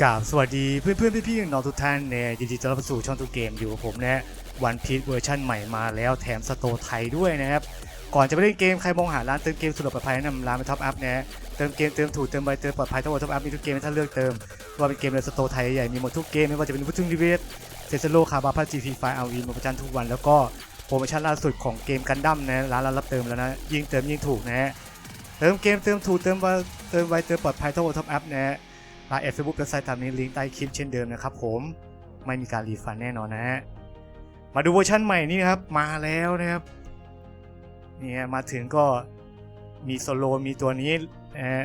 กราบสวัสดีเพื่อนเพื่อนๆพี่ๆน้องทุกท่านเนี่ยยินดีต้อนรับสู่ช่องทุกเกมอยู่กับผมนะวันพี e เวอร์ชันใหม่มาแล้วแถมสโตร์ไทยด้วยนะครับ ก่อนจะไปเล่นเกมใครมองหาร้านเติมเกมสุดปลอดภัยแนะนำร้านไปท็อปอัพนะเติมเกมเติมถูกเติมไวเติมปลอดภัยทั้งหมดท็อปอัพมีทุกเกมให้ท่านเลือกเติมว่าเป็นเกมในสโตร์ไทยใหญ่มีหมดทุกเกมไม่ว่าจะเป็นวุ้นรีเวสเซซโลคาบาพัจีพีไฟเอาวีมาประจันทุกวันแล้วก็โปรโมชั่นล่าสุดของเกมกันดั้มนะร้านเรารับเติมแล้วนะยิ่งเติมยิ่งถูกนะเติมเกมเติมถูกเติมไวเติมไวเติมปลอดภัยทั้งหมดท็อปอัพนะ ไลน์แอดเฟซบุ๊กเว็บไซต์ตามนี้ลิงก์ใต้คลิปเช่นเดิมนะครับผมไม่มีการรีฟันแน่นอนนะฮะมาดูเวอร์ชันใหม่นี่ครับมาแล้วนะครับนี่ฮะมาถึงก็มีโซโลมีตัวนี้นะฮะ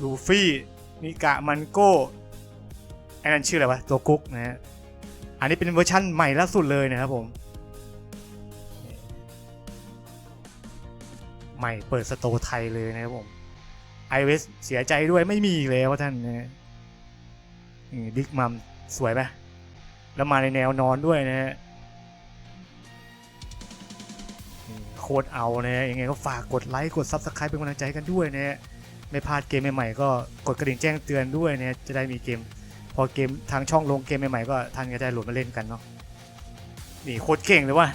ลูฟี่มีกะมันโก้อ้นั่นชื่ออะไรวะตัวกุ๊กนะฮะอันนี้เป็นเวอร์ชันใหม่ล่าสุดเลยนะครับผมใหม่เปิดสโตไทยเลยนะครับผม iOS เสียใจด้วยไม่มีอีกแล้วท่านนะนี่บิ๊กมัมสวยไหมแล้วมาในแนวนอนด้วยนะฮะโคตรเอานะฮะยังไงก็ฝากกดไลค์กด Subscribe เป็นกำลังใจกันด้วยนะฮะไม่พลาดเกมใหม่ๆก็กดกระดิ่งแจ้งเตือนด้วยนะฮะจะได้มีเกม พอเกมทางช่องลงเกมใหม่ๆก็ท่านก็จะได้โหลดมาเล่นกันเนาะนี่โคตรเก่งเลยว่ะ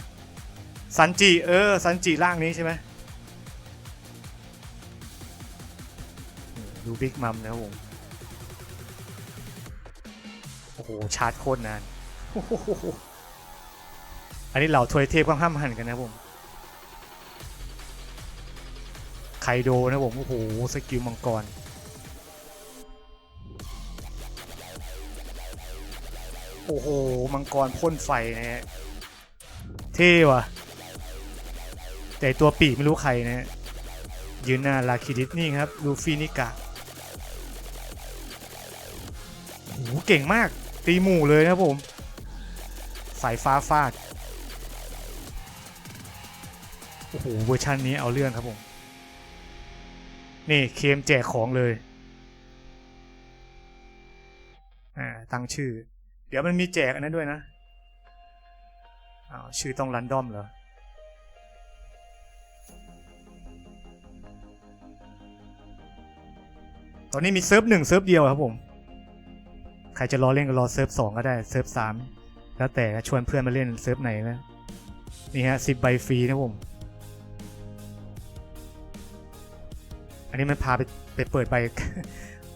ซันจิเออซันจิร่างนี้ใช่ไหม ดูบิ๊กมัมนะครับผม โอ้โห ชาร์จโคตรนาน อันนี้เหล่าทวยเทพข้างห้ามหันกันนะครับผม ไคโดนะผม โอ้โห สกิลมังกร โอ้โห มังกรพ่นไฟนะฮะ เท่ว่ะ แต่ตัวปีกไม่รู้ใครนะฮะยืนหน้าลาคิดิสนี่ครับ ลูฟี่นิกะ หเก่งมาก ตีหมู่เลยนะผม สายฟ้าฟาด โอ้โห เวอร์ชันนี้เอาเรื่องครับผม นี่เคมแจกของเลย อ่า ตั้งชื่อ เดี๋ยวมันมีแจกอันนั้นด้วยนะอ้าวชื่อต้องรันดอมเหรอตอนนี้มีเซิร์ฟหนึ่งเซิร์ฟเดียวครับผม ใครจะรอเล่นก็รอเซิร์ฟสองก็ได้เซิร์ฟสามแล้วแต่ชวนเพื่อนมาเล่นเซิร์ฟไหนนะนี่ฮะสิบใบฟรีนะผม อันนี้มันพาไปไปเปิดใบ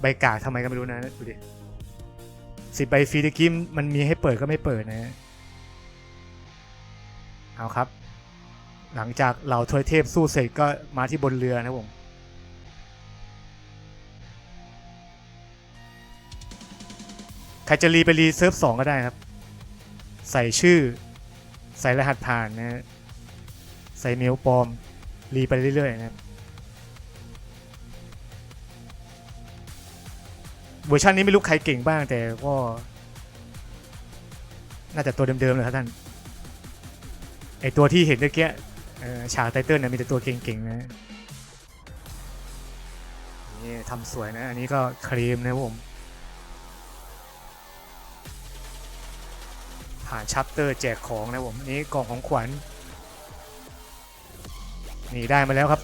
ใบกากทำไมก็ไม่รู้นะดูดิสิบใบฟรีตะกี้มันมีให้เปิดก็ไม่เปิดนะ เอาครับ หลังจากเหล่าทวยเทพสู้เสร็จก็มาที่บนเรือนะผม ใครจะรีไปรีเซิร์ฟสองก็ได้ครับ ใส่ชื่อ ใส่รหัสผ่านนะใส่เมลปลอม รีไปเรื่อยๆนะครับเวอร์ชันนี้ไม่รู้ใครเก่งบ้างแต่ก็ น่าจะตัวเดิมๆเลยครับท่าน ไอตัวที่เห็นเมื่อกี้ฉากไตเติ้ลเนี่ยมีแต่ตัวเก่งๆนะนี่ทำสวยนะ อันนี้ก็ครีมนะผม ผ่านชัปเตอร์แจกของนะผมนนี้กล่องของขวัญนี่ได้มาแล้วครับ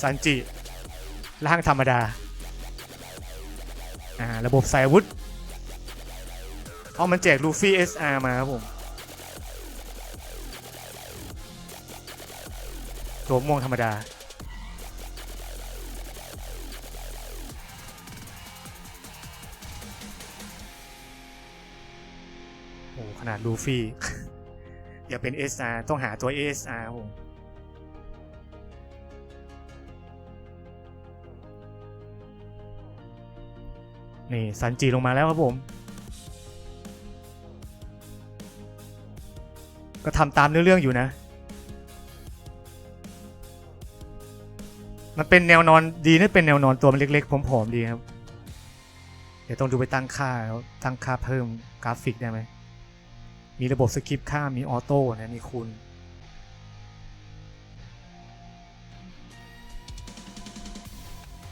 ซันจิร่างธรรมดาอ่าระบบส่อาวุธเพราะมันแจกลูฟี่ SR มาครับผมตัวม่วงธรรมดา โอ้ขนาดลูฟี่ อย่าเป็น SR ต้องหาตัว ASR ครับผมนี่ซันจีลงมาแล้วครับผม ก็ทำตามเนื้อเรื่องอยู่นะ มันเป็นแนวนอนดีนะเป็นแนวนอนตัวมันเล็กๆผอมๆดีครับ เดี๋ยวต้องดูไปตั้งค่าแล้วตั้งค่าเพิ่มกราฟิกได้ไหม มีระบบสคริปต์ค่ามมีออโต้นะมีคุณ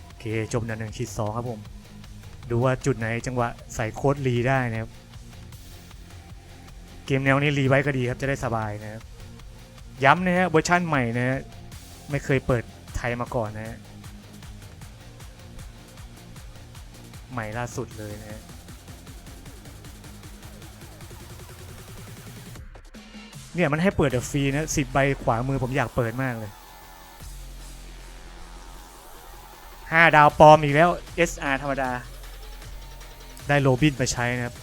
โอเค จบหนึ่งหนึ่งขีดสองครับผม ดูว่าจุดไหนจังหวะใส่โค้ดรีได้นะครับ เกมแนวนี้รีไว้ก็ดีครับจะได้สบายนะครับ ย้ำนะฮะเวอร์ชั่นใหม่นะฮะไม่เคยเปิดไทยมาก่อนนะฮะใหม่ล่าสุดเลยนะฮะ เนี่ยมันให้เปิดแบบฟรีนะสิบใบขวามือผมอยากเปิดมากเลยห้าดาวปลอมอีกแล้ว SR ธรรมดา ได้โรบินมาใช้นะครับ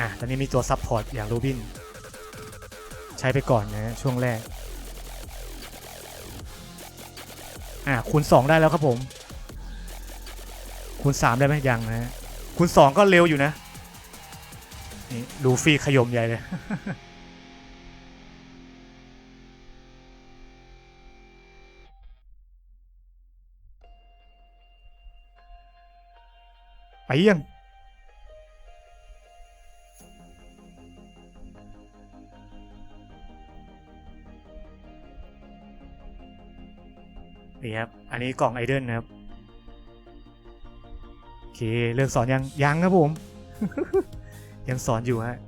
อะ ตอนนี้มีตัวซับพอร์ตอย่างโรบิน ใช้ไปก่อนนะช่วงแรก อ่าคูณ2ได้แล้วครับผม คูณ3ได้ไหมยังนะฮะคูณ2ก็เร็วอยู่นะนี่ลูฟี่ขยมใหญ่เลยไปยัง นี่ครับ อันนี้กล่องไอเดนนะครับ โอเค เลิกสอนยัง ยังครับผม ยังสอนอยู่ฮะ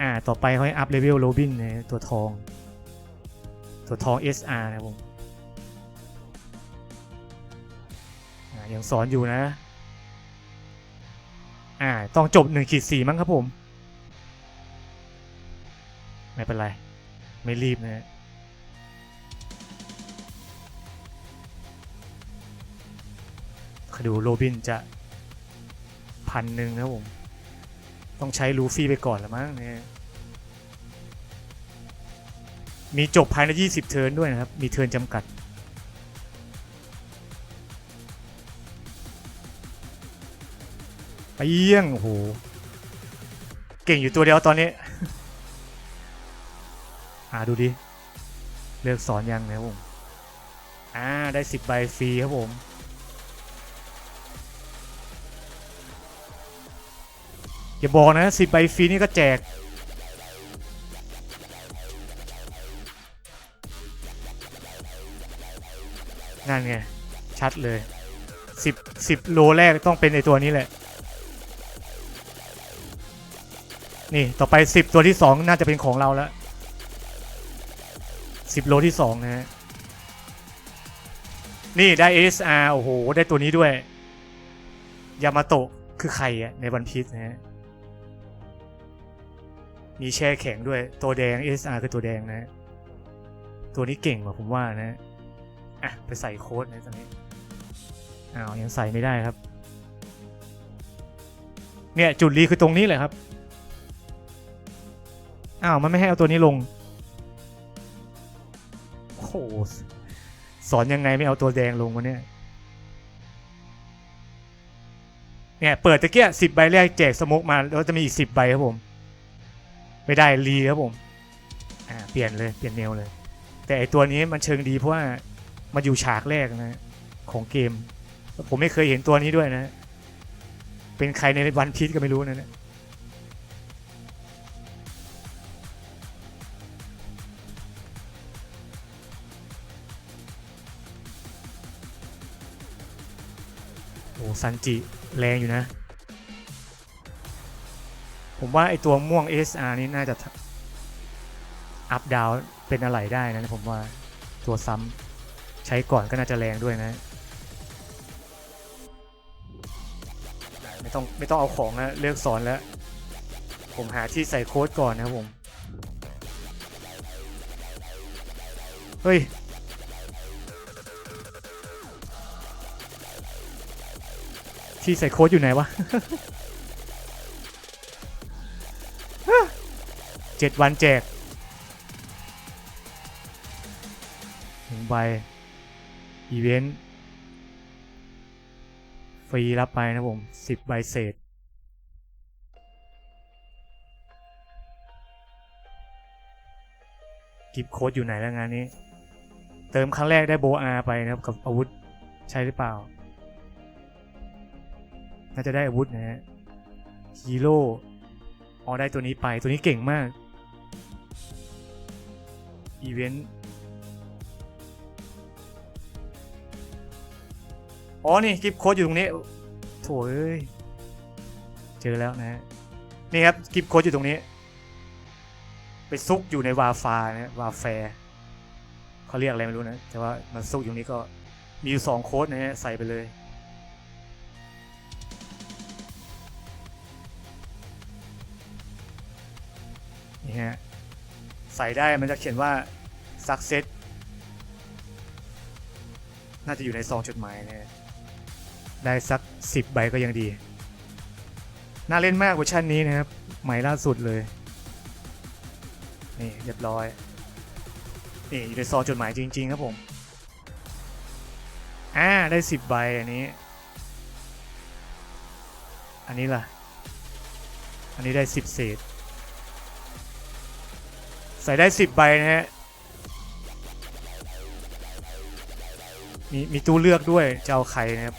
อ่า ต่อไปเขาให้อัพเลเวลโรบินนะตัวทอง ตัวทอง SR นะครับผมยังสอนอยู่นะ อ่า ต้องจบ1ขีด4มั้งครับผม ไม่เป็นไร ไม่รีบนะ ดูโรบินจะพันหนึ่งนะครับผม ต้องใช้ลูฟี่ไปก่อนละมั้งเนี่ยมีจบภายใน 20 เทิร์นด้วยนะครับ มีเทิร์นจำกัด ไปเยี่ยงโห เก่งอยู่ตัวเดียวตอนนี้ อ่าดูดิ เลือกสอนยังนะครับผม อ่า ได้ 10 ใบฟรีครับผม อย่าบอกนะสิบใบฟรีนี่ก็แจก นั่นไง ชัดเลยสิบสิบโลแรกต้องเป็นไอตัวนี้แหละ นี่ต่อไปสิบตัวที่สองน่าจะเป็นของเราแล้วสิบโลที่สองนะฮะนี่ได้ SR โอ้โห ได้ตัวนี้ด้วย ยามาโตะคือใครอะในวันพีชนะฮะ มีแช่แข็งด้วยตัวแดง SR คือตัวแดงนะ ตัวนี้เก่งกว่าผมว่านะอะไปใส่โค้ดนะตอนนี้อ้าวยังใส่ไม่ได้ครับ เนี่ยจุดรีคือตรงนี้แหละครับอ้าวมันไม่ให้เอาตัวนี้ลงโอ้โหสอนยังไงไม่เอาตัวแดงลงวะเนี่ยเนี่ยเปิดตะเกียสิบใบแรกแจกสโมกมาแล้วจะมีอีกสิบใบครับผม ไม่ได้รีครับผมอ่าเปลี่ยนเลยเปลี่ยนแนวเลย แต่ไอตัวนี้มันเชิงดีเพราะว่ามันอยู่ฉากแรกนะของเกม ผมไม่เคยเห็นตัวนี้ด้วยนะ เป็นใครในวันพีชก็ไม่รู้นะเนี่ยโอ้ซันจิแรงอยู่นะ ผมว่าไอตัวม่วง SR นี่น่าจะอัพดาวเป็นอะไรได้นะผมว่าตัวซ้ำใช้ก่อนก็น่าจะแรงด้วยนะ ไม่ต้องไม่ต้องเอาของนะเลือกสอนแล้ว ผมหาที่ใส่โค้ดก่อนนะครับผม เฮ้ยที่ใส่โค้ดอยู่ไหนวะ เจ็ดวันแจกหนึ่งใบอีเวนต์ฟรีรับไปนะผมสิบใบเศษกิฟต์โค้ดอยู่ไหนแล้วงานนี้ เติมครั้งแรกได้โบอาไปนะครับกับอาวุธใช่หรือเปล่า น่าจะได้อาวุธนะฮะฮีโร่อ๋อได้ตัวนี้ไปตัวนี้เก่งมาก อีเวนต์ อ๋อ นี่กิฟต์โค้ดอยู่ตรงนี้โถเอ้ย เจอแล้วนะนี่ครับกิฟต์โค้ดอยู่ตรงนี้ ไปซุกอยู่ในวาฟานะวาแฟเขาเรียกอะไรไม่รู้นะ แต่ว่ามันซุกอยู่นี้ก็มีอยู่สองโค้ดนะฮะใส่ไปเลยนี่ฮะใส่ได้มันจะเขียนว่า success น่าจะอยู่ในซองจดหมายนะฮะได้สักสิบใบก็ยังดี น่าเล่นมากเวอร์ชันนี้นะครับ ใหม่ล่าสุดเลย นี่เรียบร้อย นี่อยู่ในซองจดหมายจริง ๆ ครับผม อ่า ได้สิบใบอันนี้ อันนี้ล่ะ อันนี้ได้สิบเศษ ใส่ได้สิบใบนะฮะ มีมีตู้เลือกด้วยจะเอาใครนะครับ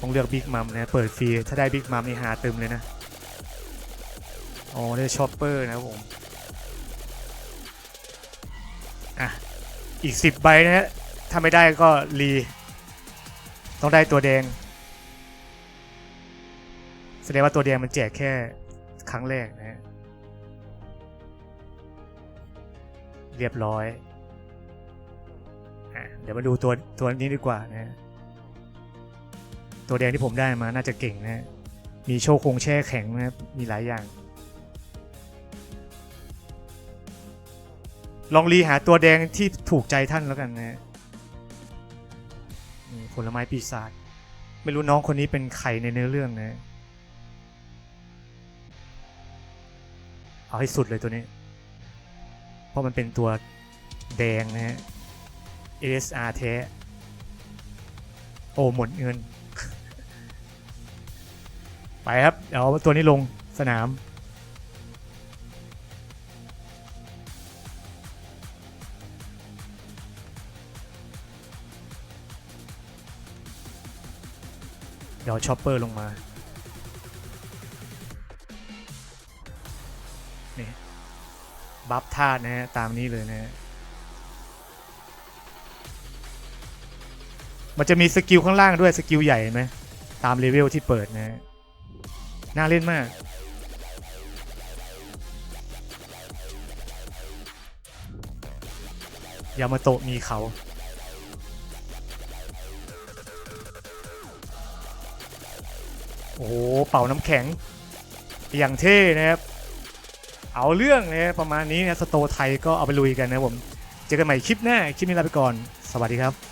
ต้องเลือกบิ๊กมัมนะเปิดฟรีถ้าได้บิ๊กมัมนี่หาเติมเลยนะอ๋อได้ชอปเปอร์นะครับผมอะอีกสิบใบนะฮะถ้าไม่ได้ก็รีต้องได้ตัวแดง แสดงว่าตัวแดงมันแจกแค่ครั้งแรกนะฮะ เรียบร้อยอเดี๋ยวมาดูตัวตัวนี้ดีกว่านะ ตัวแดงที่ผมได้มาน่าจะเก่งนะ มีโชคคงแช่แข็งนะมีหลายอย่าง ลองรีหาตัวแดงที่ถูกใจท่านแล้วกันนะผลไม้ปีศาจไม่รู้น้องคนนี้เป็นใครในเนื้อเรื่องนะ เอาให้สุดเลยตัวนี้ ราะมันเป็นตัวแดงนะฮะ ASR แท้ โอ้ หมดเงิน ไปครับ เดี๋ยวเอาตัวนี้ลงสนาม เดี๋ยวชอปเปอร์ลงมา บัฟธาตุนะฮะตามนี้เลยนะฮะมันจะมีสกิลข้างล่างด้วยสกิลใหญ่ไหมตามเลเวลที่เปิดนะฮะน่าเล่นมากยามาโตะมีเขา โอ้โห เป่าน้ำแข็ง อย่างเท่นะครับ เอาเรื่องนะประมาณนี้นะสโตไทยก็เอาไปลุยกันนะผม เจอกันใหม่คลิปหน้า คลิปนี้ลาไปก่อน สวัสดีครับ